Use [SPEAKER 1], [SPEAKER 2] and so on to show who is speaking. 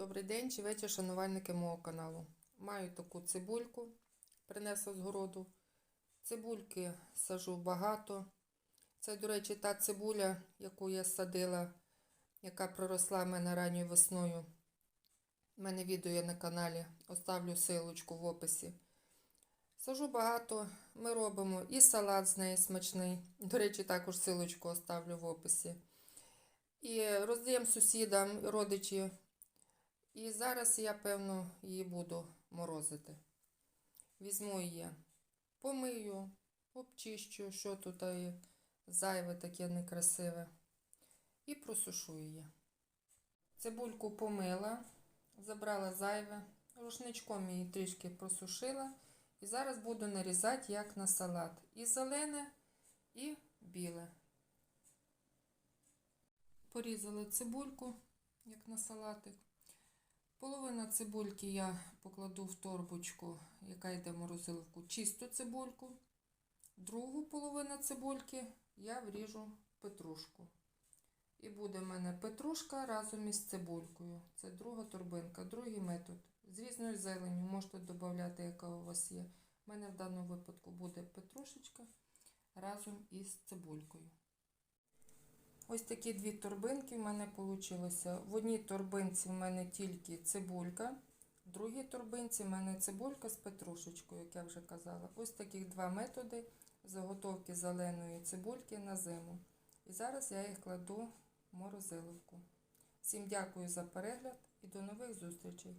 [SPEAKER 1] Добрий день чи вечір, шанувальники мого каналу. Маю таку цибульку, принесла з городу. Цибульки сажу багато. Це, до речі, та цибуля, яку я садила, яка проросла в мене ранньою весною. У мене відео є на каналі. Оставлю силочку в описі. Сажу багато, ми робимо і салат з неї смачний. До речі, також силочку оставлю в описі. І роздаємо сусідам, родичі. І зараз я, певно, її буду морозити. Візьму її, помию, обчищу, що тут є зайве таке некрасиве. І просушу її. Цибульку помила, забрала зайве, рушничком її трішки просушила. І зараз буду нарізати як на салат. І зелене, і біле. Порізала цибульку, як на салатик. Половина цибульки я покладу в торбочку, яка йде в морозиловку, чисту цибульку. Другу половину цибульки я вріжу петрушку. І буде в мене петрушка разом із цибулькою. Це друга торбинка, другий метод. З різною зеленню можете додати, яка у вас є. У мене в даному випадку буде петрушечка разом із цибулькою. Ось такі дві торбинки в мене вийшло. В одній торбинці в мене тільки цибулька, в другій торбинці в мене цибулька з петрушечкою, як я вже казала. Ось таких два методи заготовки зеленої цибульки на зиму. І зараз я їх кладу в морозиловку. Всім дякую за перегляд і до нових зустрічей!